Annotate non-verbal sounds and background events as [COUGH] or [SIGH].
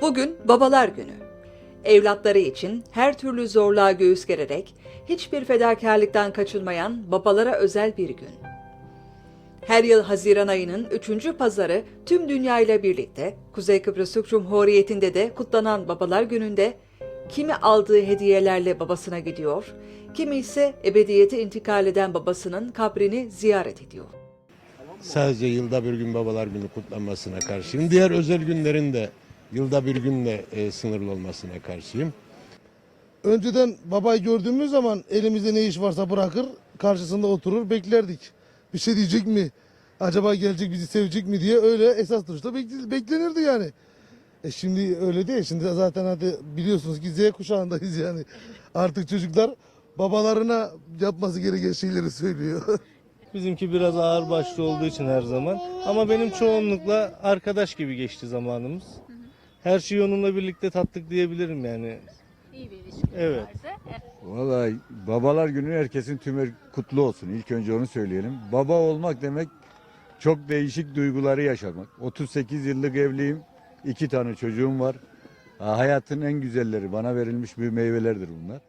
Bugün Babalar Günü. Evlatları için her türlü zorluğa göğüs gererek, hiçbir fedakarlıktan kaçınmayan babalara özel bir gün. Her yıl Haziran ayının 3. pazarı tüm dünya ile birlikte Kuzey Kıbrıs Türk Cumhuriyeti'nde de kutlanan Babalar Günü'nde kimi aldığı hediyelerle babasına gidiyor, kimi ise ebediyete intikal eden babasının kabrini ziyaret ediyor. Sadece yılda bir gün babalar günü kutlanmasına karşıyım. Diğer özel günlerin de yılda bir günle e, sınırlı olmasına karşıyım. Önceden babayı gördüğümüz zaman elimizde ne iş varsa bırakır, karşısında oturur beklerdik. Bir şey diyecek mi? Acaba gelecek bizi sevecek mi diye öyle esas duruşta bekl- beklenirdi yani. E şimdi öyle değil. Şimdi zaten hadi biliyorsunuz ki Z kuşağındayız yani. Artık çocuklar babalarına yapması gereken şeyleri söylüyor. [LAUGHS] Bizimki biraz ağır başlı olduğu için her zaman. Ama benim çoğunlukla arkadaş gibi geçti zamanımız. Her şeyi onunla birlikte tattık diyebilirim yani. İyi bir ilişkiniz Evet. vardı. Vallahi babalar günü herkesin tümü kutlu olsun. İlk önce onu söyleyelim. Baba olmak demek çok değişik duyguları yaşamak. 38 yıllık evliyim. iki tane çocuğum var. Ha, Hayatın en güzelleri bana verilmiş bir meyvelerdir bunlar.